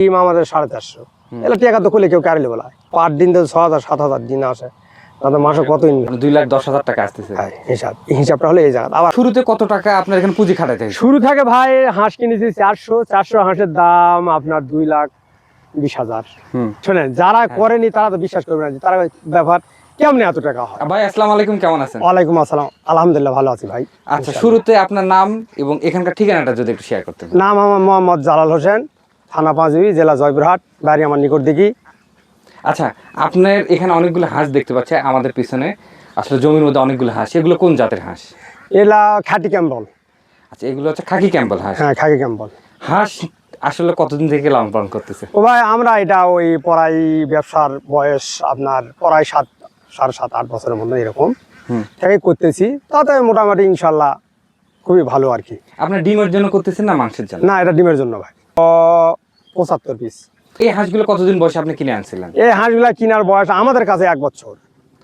ডিম আমাদের সাড়ে চারশো। এলা টাকা তো খুলে কেউ কারলে বলা পার দিন তো ছ হাজার সাত হাজার দিন আসে। তাদের মাসে কত ইনকাম মানে দুই লাখ দশ হাজার টাকা আসতেছে। হিসাব। হিসাবটা হলে এই জায়গা আবার শুরুতে কত টাকা আপনার এখানে পুঁজি খাটাইতে শুরু থেকে ভাই হাঁস কিনেছি চারশো চারশো হাঁসের দাম আপনার দুই লাখ বিশ হাজার। শোনেন যারা করেনি তারা তো বিশ্বাস করবে না তারা ব্যাপার কেমনে এত টাকা হয়। ভাই আসসালামু আলাইকুম কেমন আছেন? ওয়ালাইকুম আসসালাম। আলহামদুলিল্লাহ ভালো আছি ভাই। আচ্ছা শুরুতে আপনার নাম এবং এখানকার ঠিকানাটা যদি একটু শেয়ার করতেন। নাম আমার মোহাম্মদ জালাল হোসেন। থানা পাঁচবি জেলা জয়পুরহাট বাড়ি আমার নিকট দিঘি। আচ্ছা আপনার এখানে অনেকগুলো হাঁস দেখতে পাচ্ছে আমাদের পিছনে। আসলে জমির মধ্যে অনেকগুলো হাঁস। এগুলো কোন জাতের হাঁস? এলা খাটি ক্যাম্বল। আচ্ছা এগুলো হচ্ছে খাকি ক্যাম্পল হাঁস। হ্যাঁ খাকি ক্যাম্বল। হাঁস আসলে কতদিন থেকে লালন পালন করতেছে? ও ভাই আমরা এটা ওই পড়াই ব্যবসার বয়স আপনার পড়াই সাত সাড়ে সাত আট বছরের মধ্যে এরকম। থেকে করতেছি। তাতে মোটামুটি ইনশাল্লাহ খুবই ভালো আর কি। আপনার ডিমের জন্য করতেছেন না মাংসের জন্য? না এটা ডিমের জন্য ভাই। ও পঁচাত্তর পিস এই হাঁসগুলো কতদিন বয়সে আপনি কিনে আনছিলেন? এই হাঁসগুলা কেনার বয়স আমাদের কাছে এক বছর।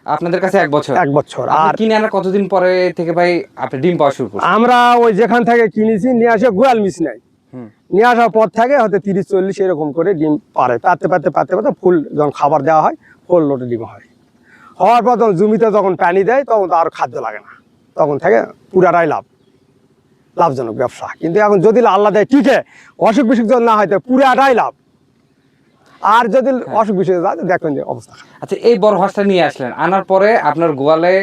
আপনাদের কাছে এক বছর? এক বছর আর কিনে আনার কতদিন পরে থেকে ভাই আপনি ডিম পাওয়া শুরু করছেন? আমরা ওই যেখান থেকে কিনেছি নিয়ে আসে গোয়াল মিস নাই। নিয়ে আসার পর থেকে হয়তো তিরিশ চল্লিশ এরকম করে ডিম পারে। পাতে পাতে পাতে পাতে ফুল যখন খাবার দেওয়া হয় ফুল লোটে ডিম হয়। হওয়ার পর তখন জমিতে যখন পানি দেয় তখন তো আর খাদ্য লাগে না। তখন থেকে পুরাটাই লাভ। লাভজনক ব্যবসা। কিন্তু এখন যদি আল্লাহ দেয় টিকে অসুখ বিসুখ যদি না হয় তো পুরাটাই লাভ। আর যদি অসুখ বিসুখ যায় দেখবেন যে অবস্থা আচ্ছা এই বড় হাঁসটা নিয়ে আসলেন। আনার পরে আপনার গোয়ালে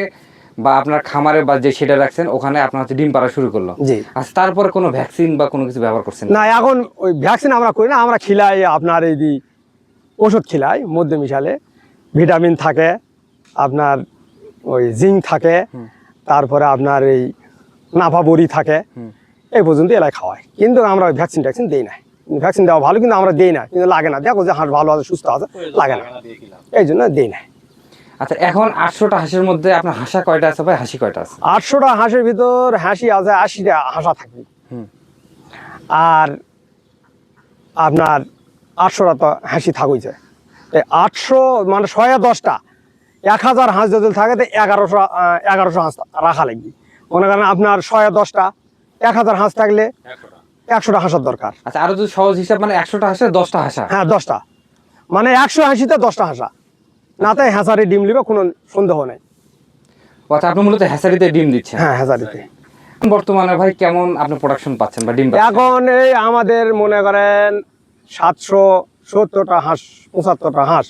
বা আপনার খামারে বা যে সেটা রাখছেন ওখানে আপনার হচ্ছে ডিম পাড়া শুরু করল। জি। আচ্ছা তারপরে কোনো ভ্যাকসিন বা কোনো কিছু ব্যবহার করছেন? না এখন ওই ভ্যাকসিন আমরা করি না আমরা খিলাই আপনার এই দি ওষুধ খিলাই মধ্যে মিশালে। ভিটামিন থাকে আপনার ওই জিঙ্ক থাকে তারপরে আপনার এই নাফা বড়ি থাকে এই পর্যন্ত এলাই খাওয়ায়। কিন্তু আমরা ওই ভ্যাকসিন ট্যাকসিন দিই না ভ্যাকসিন দেওয়া ভালো কিন্তু আমরা দিই না কিন্তু লাগে না। দেখো যে হাঁস ভালো আছে সুস্থ আছে লাগে না। এই জন্য দিই না আচ্ছা এখন আটশোটা হাঁসের মধ্যে আপনার হাঁসা কয়টা আছে ভাই? হাসি কয়টা আছে? আটশোটা হাঁসের ভিতর হাসি আছে আশিটা হাঁসা থাকবে। আর আপনার আটশোটা তো হাসি থাকুই যায় এই আটশো মানে ছয় দশটা। এক হাজার হাঁস যদি থাকে তো এগারোশো এগারোশো হাঁস রাখা লাগবে। মনে করেন আপনার ছয় দশটা এক হাজার হাঁস থাকলে একশোটা। হাঁসার দরকার। আচ্ছা আরও যদি সহজ হিসাব মানে একশোটা হাঁসে দশটা হাঁসা? হ্যাঁ দশটা। মানে একশো হাসিতে দশটা হাঁসা। না তাই হ্যাঁসারি ডিম নিবে কোনো সন্দেহ নেই। আচ্ছা আপনি মূলত হ্যাসারিতে ডিম দিচ্ছেন। হ্যাঁ হ্যাঁসারিতে বর্তমানে ভাই কেমন আপনি প্রোডাকশন পাচ্ছেন বা ডিম এখন এই আমাদের মনে করেন সাতশো সত্তরটা হাঁস পঁচাত্তরটা হাঁস।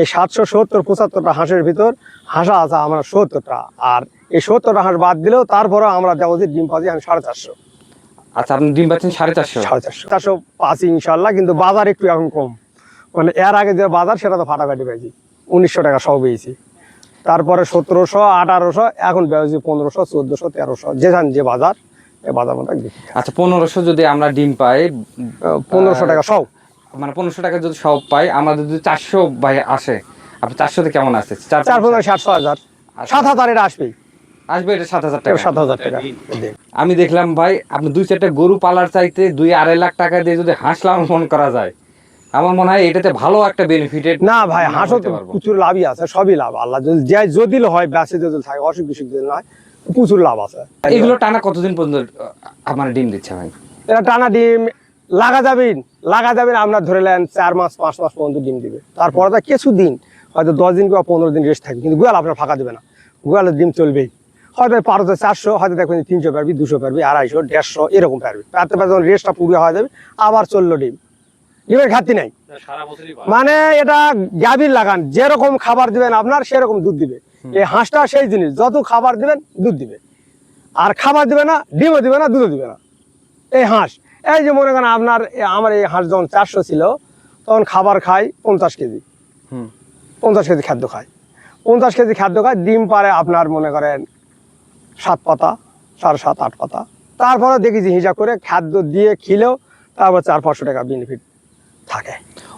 এই সাতশো সত্তর পঁচাত্তরটা হাঁসের ভিতর হাঁসা আছে আমরা সত্তরটা। আর এই সত্তর হাঁস বাদ দিলেও তারপরে আমরা দেবো যে ডিম পাচ্ছি আমি সাড়ে চারশো। আচ্ছা আপনি ডিম পাচ্ছেন সাড়ে চারশো? সাড়ে চারশো। চারশো পাঁচই ইনশাল্লাহ কিন্তু বাজার একটু এখন কম। মানে এর আগে যে বাজার সেটা তো ফাটাফাটি পেয়েছি। উনিশশো টাকা সব পেয়েছি। তারপরে সতেরোশো আঠারোশো এখন পেয়েছি পনেরোশো চোদ্দোশো তেরোশো যেখান যে বাজার এ বাজার মতো আচ্ছা পনেরোশো যদি আমরা ডিম পাই পনেরোশো টাকা সব মানে পনেরোশো টাকা যদি সব পাই আমাদের যদি চারশো ভাই আসে আপনি চারশোতে কেমন আসছে? চার চার পনেরো সাতশো হাজার। সাত হাজার এটা আসবেই। আসবে এটা সাত হাজার টাকা। সাত হাজার টাকা। আমি দেখলাম ভাই আপনি দুই চারটা গরু পালার চাইতে দুই আড়াই লাখ টাকা দিয়ে যদি হাঁস লালন করা যায় আমার মনে হয় এটাতে ভালো একটা বেনিফিটেড না ভাই হাঁসও তো প্রচুর লাভই আছে সবই লাভ আল্লাহ যদি যে যদি হয় ব্যাসে যদি থাকে অসুখ বিসুখ যদি নয় প্রচুর লাভ আছে। এগুলো টানা কতদিন পর্যন্ত আমার ডিম দিচ্ছে ভাই? এটা টানা ডিম লাগা যাবেন লাগা যাবেন আপনার ধরে নেন চার মাস পাঁচ মাস পর্যন্ত ডিম দিবে। তারপরে তো কিছু দিন হয়তো দশ দিন কিংবা পনেরো দিন রেস্ট থাকবে কিন্তু গোয়াল আপনার ফাঁকা দেবে না। গোয়ালের ডিম চলবেই। হয়তো পারতে চারশো হয়তো দেখবেন তিনশো পারবি দুশো পারবি আড়াইশো দেড়শো এরকম পারবি। পারতে পারতে যখন রেস্টটা পুরো হয়ে যাবে আবার চলল ডিম। ডিমের ঘাটতি নাই। মানে এটা গাভীর লাগান যেরকম খাবার দিবেন আপনার সেরকম দুধ দিবে। এই হাঁসটা সেই জিনিস যত খাবার দিবেন দুধ দিবে। আর খাবার দিবে না ডিমও দিবে না দুধও দিবে না। এই হাঁস এই যে মনে করেন আপনার আমার এই হাঁস যখন চারশো ছিল তখন খাবার খাই পঞ্চাশ কেজি। পঞ্চাশ কেজি খাদ্য খায়। পঞ্চাশ কেজি খাদ্য খায় ডিম পারে আপনার মনে করেন সাত পাতা সাড়ে সাত আট পাতা। তারপরে দেখেছি হিসাব করে খাদ্য দিয়ে খেলেও তারপর চার পাঁচশো টাকা বেনিফিট থাকে।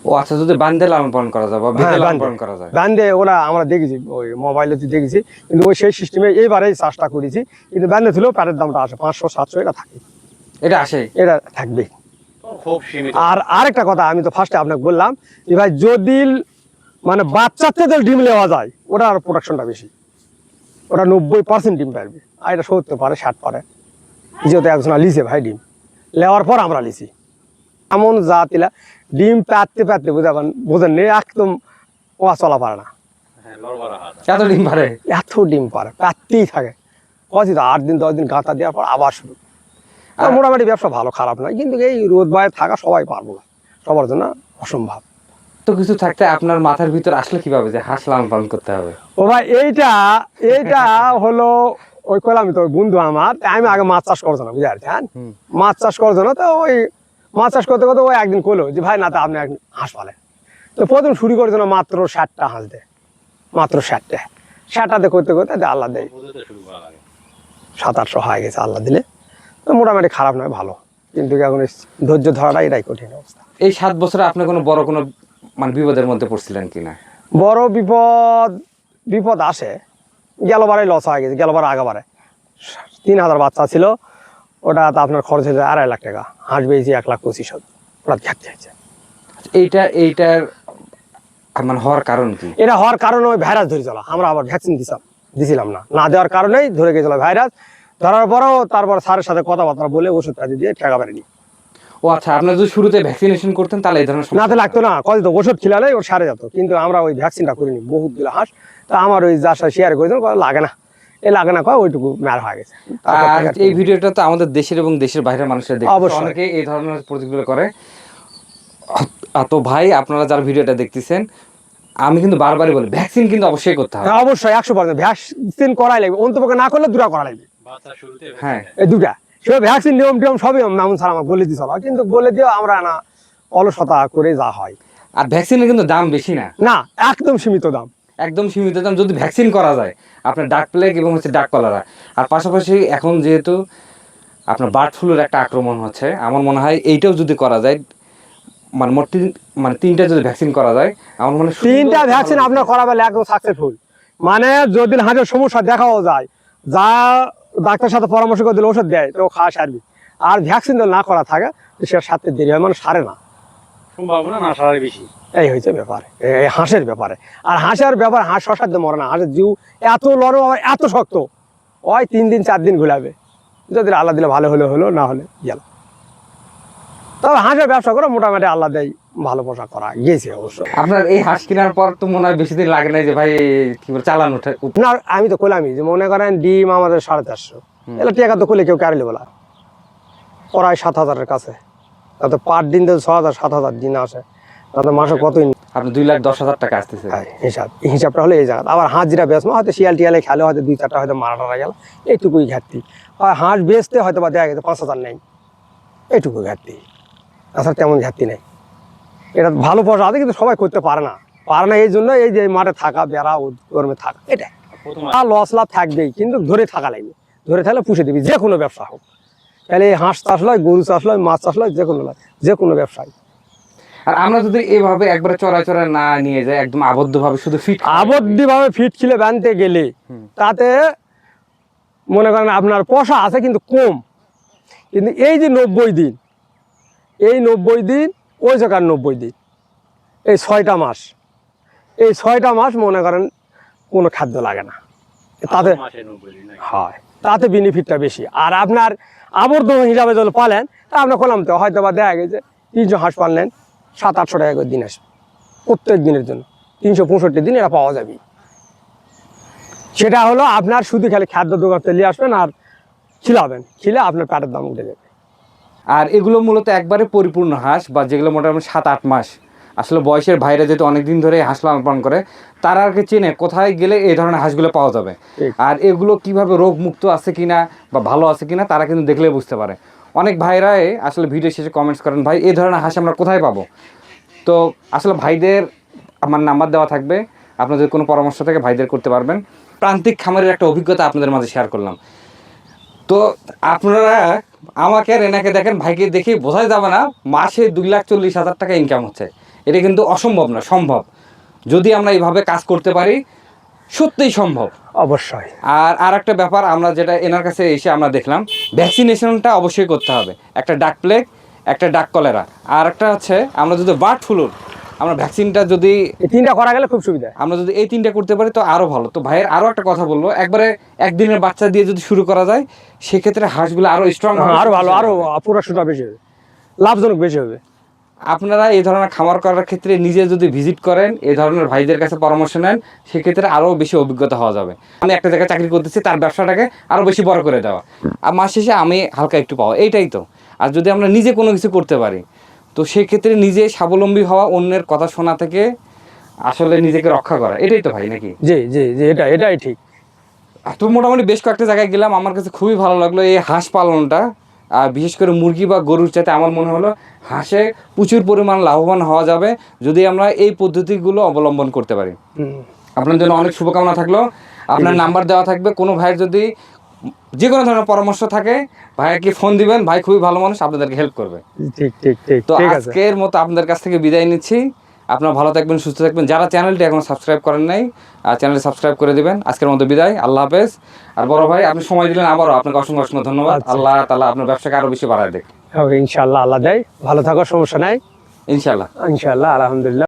ও আচ্ছা যদি বান্ধে লালন পালন করা যায় বা বেঁধে হ্যাঁ, লালন বান্ধে। পালন করা যায়? ব্যান্ডে ওরা আমরা দেখেছি ওই মোবাইলে যদি দেখেছি কিন্তু ওই সেই সিস্টেমে এইবারেই চাষটা করেছি কিন্তু বান্ধে তুলেও প্যাটের দামটা আসে পাঁচশো সাতশো এটা থাকে। এটা আসে? এটা থাকবে। খুব আর আরেকটা কথা আমি তো ফার্স্টে আপনাকে বললাম যে ভাই যদি মানে বাচ্চার থেকে ডিম নেওয়া যায় ওটার প্রোডাকশনটা বেশি। ওটা নব্বই পার্সেন্ট ডিম পারবে। আর এটা সত্তর পারে ষাট পারে। যেহেতু একজন লিছে ভাই ডিম। নেওয়ার পর আমরা লিছি। এমন জাতিলা ডিম পাততে পাততে বুঝাবেন বোঝেন নেই একদম ও চলা পারে না। এত ডিম পারে? এত ডিম পারে পাততেই থাকে। কদি তো আট দিন দশ দিন গাঁথা দেওয়ার পর আবার শুরু। আর মোটামুটি ব্যবসা ভালো খারাপ নয় কিন্তু এই রোদ বাইরে থাকা সবাই পারব না। সবার জন্য অসম্ভব। তো কিছু থাকতে আপনার মাথার ভিতর আসলে কীভাবে যে হাঁস লালন পালন করতে হবে? ও ভাই এইটা এইটা হলো ওই কলামি তো বন্ধু আমার আমি আগে মাছ চাষ করতো না পারছি হ্যাঁ মাছ চাষ করতো না তো ওই মাছ চাষ করতে করতে ওই একদিন করল যে ভাই না তা আপনি একদিন হাঁস পালেন। তো প্রথম শুরু করেছিল মাত্র ষাটটা হাঁস দেয় মাত্র ষাটটা। ষাটটাতে করতে করতে আল্লাহ দেয় সাত আটশো হয়ে গেছে আল্লাহ দিলে। তো মোটামুটি খারাপ নয় ভালো। কিন্তু এখন ধৈর্য ধরাটা এটাই কঠিন অবস্থা। এই সাত বছরে আপনি কোনো বড় কোনো মানে বিপদের মধ্যে পড়ছিলেন কিনা? বড় বিপদ বিপদ আসে। গেলবারে লস হয়ে গেছে গেলবার আগাবারে। তিন হাজার বাচ্চা ছিল ওটা তো আপনার খরচ হয়েছে আড়াই লাখ টাকা। হাঁস বেয়েছি এক লাখ পঁচিশ ওটা ঘাটতে হয়েছে। এইটা এইটার মানে হওয়ার কারণ কি? এটা হওয়ার কারণে ওই ভাইরাস ধরে চলা। আমরা আবার ভ্যাকসিন দিছিলাম দিছিলাম না। না দেওয়ার কারণেই ধরে গেছিল ভাইরাস ধরার পরেও তারপর স্যারের সাথে কথাবার্তা বলে ওষুধ দিয়ে টাকা পারেনি ও আচ্ছা আপনার যদি শুরুতে ভ্যাকসিনেশন করতেন তাহলে এই ধরনের না তো লাগতো না। কত তো ওষুধ খিলালে ওর সারে যেত। কিন্তু আমরা ওই ভ্যাকসিনটা করিনি বহুত দিল হাঁস। তা আমার ওই যার সাথে শেয়ার করেছিল লাগে না। এ লাগে না কয় ওইটুকু ম্যার হয়ে গেছে। আর এই ভিডিওটা তো আমাদের দেশের এবং দেশের বাইরের মানুষরা দেখে অবশ্যই। অনেকে এই ধরনের প্রতিক্রিয়া করে। তো ভাই আপনারা যারা ভিডিওটা দেখতেছেন আমি কিন্তু বারবারই বলি ভ্যাকসিন কিন্তু অবশ্যই করতে হবে। হ্যাঁ, অবশ্যই একশো পার্সেন্ট ভ্যাকসিন করাই লাগবে। অন্তপক্ষে না করলে দুটা করা লাগবে। হ্যাঁ। এই দুটা। সে ভ্যাকসিন নিয়ম টিয়ম সবই নামুন স্যার আমাকে বলে দিয়েছিল। কিন্তু বলে দিয়ে আমরা না অলসতা করে যা হয়। আর ভ্যাকসিনের কিন্তু দাম বেশি না। না একদম সীমিত দাম। একদম সীমিত দাম যদি ভ্যাকসিন করা যায় আপনার ডাক প্লেগ এবং হচ্ছে ডাক কলারা আর পাশাপাশি এখন যেহেতু আপনার বার্ড ফ্লুর একটা আক্রমণ হচ্ছে আমার মনে হয় এইটাও যদি করা যায় মানে মোট তিন- মানে তিনটা যদি ভ্যাকসিন করা যায় আমার মনে হয় তিনটা ভ্যাকসিন আপনার করা পেলে একদম সাকসেসফুল মানে যদি হাজার সমস্যা দেখাও যায় যা ডাক্তারের সাথে পরামর্শ করে দিলে ওষুধ দেয় তো খাওয়া সারবি। আর ভ্যাকসিন না করা থাকে তো সে সারতে দেরি হয় মানে সারে না। সম্ভাবনা না সারার বেশি। এই হয়েছে ব্যাপার এই হাঁসের ব্যাপারে। আর হাঁসের ব্যাপার হাঁস শশার মরে না হাঁসের জিউ এত নরম আবার এত শক্ত ওই তিন দিন চার দিন ঘুলাবে যদি আল্লাহ দিলে ভালো হলে হলো না হলে গেল তবে হাঁসের ব্যবসা করে মোটামুটি আল্লাহ দেয়। ভালো পোশাক করা গেছে অবশ্য। আপনার এই হাঁস কেনার পর তো মনে হয় বেশি দিন লাগে না যে ভাই কি বলে চালান উঠে না আমি তো কইলামই যে মনে করেন ডিম আমাদের সাড়ে চারশো। এগুলো টাকা তো করলে কেউ কারলে বলা প্রায় সাত হাজারের কাছে। তাতে পার দিন তো ছ হাজার সাত হাজার দিন আসে। তাতে মাসে কত income আপনি দুই লাখ দশ হাজার টাকা আসতেছে। হিসাব হিসাবটা হলো এই জায়গা আবার হাঁস যেটা বেচবো হয়তো শিয়াল টিয়ালে খেলে হয়তো দুই চারটা হয়তো মারা টারা গেল এইটুকুই ঘাটতি। আর হাঁস বেচতে হয়তো বা দেখা গেছে পাঁচ হাজার নেই এইটুকু ঘাটতি। তাছাড়া তেমন ঘাটতি নেই। এটা ভালো পয়সা আছে কিন্তু সবাই করতে পারে না। পারে না এই জন্য এই যে মাঠে থাকা বেড়া গরমে থাকা এটা আর লস লাভ থাকবেই কিন্তু ধরে থাকা লাগবে। ধরে থাকলে পুষে দিবি যে কোনো ব্যবসা হোক। তাহলে এই হাঁস চাষ লয় গরু চাষ লয় মাছ চাষ লয় যে কোনো লয় যে কোনো ব্যবসায়। আর আমরা যদি এভাবে একবারে চড়ায় চড়ায় না নিয়ে যাই একদম আবদ্ধ ভাবে শুধু ফিট আবদ্ধভাবে ফিট খিলে বানতে গেলে তাতে মনে করেন আপনার পয়সা আছে কিন্তু কম। কিন্তু এই যে নব্বই দিন এই নব্বই দিন ওই জায়গার নব্বই দিন। এই ছয়টা মাস। এই ছয়টা মাস মনে করেন কোনো খাদ্য লাগে না। তাতে? হয়। তাতে বেনিফিটটা বেশি। আর আপনার আবদ্ধ হিসাবে যদি পালেন তা আপনার করলাম তো হয়তো বা দেখা গেছে তিনশো হাঁস পাললেন সাত আটশো টাকা করে দিন আসবে। প্রত্যেক দিনের জন্য। তিনশো পঁয়ষট্টি দিন এটা পাওয়া যাবে। সেটা হলো আপনার শুধু খালি খাদ্য দোকান নিয়ে আসবেন আর খিলাবেন। খিলে আপনার পেটের দাম উঠে যাবে। আর এগুলো মূলত একবারে পরিপূর্ণ হাঁস বা যেগুলো মোটামুটি সাত আট মাস। আসলে বয়সের ভাইরা যেহেতু অনেকদিন ধরে হাঁস লালন পালন করে তারা আর চেনে কোথায় গেলে এই ধরনের হাঁসগুলো পাওয়া যাবে। আর এগুলো কীভাবে রোগ মুক্ত আছে কিনা বা ভালো আছে কিনা তারা কিন্তু দেখলে বুঝতে পারে। অনেক ভাইরাই আসলে ভিডিও শেষে কমেন্টস করেন ভাই এই ধরনের হাঁস আমরা কোথায় পাবো? তো আসলে ভাইদের আমার নাম্বার দেওয়া থাকবে। আপনাদের কোনো পরামর্শ থেকে ভাইদের করতে পারবেন। প্রান্তিক খামারের একটা অভিজ্ঞতা আপনাদের মাঝে শেয়ার করলাম। তো আপনারা আমাকে আর এনাকে দেখেন ভাইকে দেখে বোঝাই যাবে না মাসে দুই লাখ চল্লিশ হাজার টাকা ইনকাম হচ্ছে। এটা কিন্তু অসম্ভব না সম্ভব। যদি আমরা এইভাবে কাজ করতে পারি সত্যিই সম্ভব। অবশ্যই। আর আর একটা ব্যাপার আমরা যেটা এনার কাছে এসে আমরা দেখলাম ভ্যাকসিনেশনটা অবশ্যই করতে হবে। একটা ডাক প্লেগ একটা ডাক কলেরা। আর একটা হচ্ছে আমরা যদি বার্ড ফ্লুর আমরা ভ্যাকসিনটা যদি এই তিনটা করা গেলে খুব সুবিধা। আমরা যদি এই তিনটা করতে পারি তো আরও ভালো। তো ভাইয়ের আরও একটা কথা বলব। একবারে একদিনের বাচ্চা দিয়ে যদি শুরু করা যায় সেক্ষেত্রে হাঁসগুলো আরও স্ট্রং হ্যাঁ, আরও ভালো আরও পুরোটা বেশি হবে। লাভজনক বেশি হবে। আপনারা এই ধরনের খামার করার ক্ষেত্রে নিজে যদি ভিজিট করেন এই ধরনের ভাইদের কাছে পরামর্শ নেন সেক্ষেত্রে আরও বেশি অভিজ্ঞতা হওয়া যাবে। আমি একটা জায়গায় চাকরি করতেছি তার ব্যবসাটাকে আরও বেশি বড় করে দেওয়া। আর মাস শেষে আমি হালকা একটু পাওয়া। এইটাই তো। আর যদি আমরা নিজে কোনো কিছু করতে পারি তো সেক্ষেত্রে নিজে স্বাবলম্বী হওয়া অন্যের কথা শোনা থেকে আসলে নিজেকে রক্ষা করা। এটাই তো ভাই নাকি? জি জি জি এটা এটাই ঠিক। তো মোটামুটি বেশ কয়েকটা জায়গায় গেলাম আমার কাছে খুবই ভালো লাগল এই হাঁস পালনটা। আর বিশেষ করে মুরগি বা গরুর চাইতে আমার মনে হলো হাঁসে প্রচুর পরিমাণ লাভবান হওয়া যাবে যদি আমরা এই পদ্ধতিগুলো অবলম্বন করতে পারি। আপনার জন্য অনেক শুভকামনা থাকল। আপনার নাম্বার দেওয়া থাকবে। কোনো ভাইয়ের যদি যে কোনো ধরনের পরামর্শ থাকে ভাইকে ফোন দিবেন ভাই খুবই ভালো মানুষ আপনাদেরকে হেল্প করবে। ঠিক ঠিক ঠিক তো আজকের মতো আপনাদের কাছ থেকে বিদায় নিচ্ছি। আপনারা ভালো থাকবেন সুস্থ থাকবেন। যারা চ্যানেলটি এখন সাবস্ক্রাইব করেন নাই আর চ্যানেলটি সাবস্ক্রাইব করে দিবেন। আজকের মতো বিদায় আল্লাহ হাফেজ। আর বড় ভাই আপনি সময় দিলেন আবারও আপনাকে অসংখ্য অসংখ্য ধন্যবাদ। আচ্ছা। আল্লাহ তালা আপনার ব্যবসাকে আরও বেশি বাড়ায় দেখ ইনশাল্লাহ আল্লাহ দেয়। ভালো থাকার সমস্যা নাই। ইনশাল্লাহ ইনশাল্লাহ আলহামদুলিল্লাহ।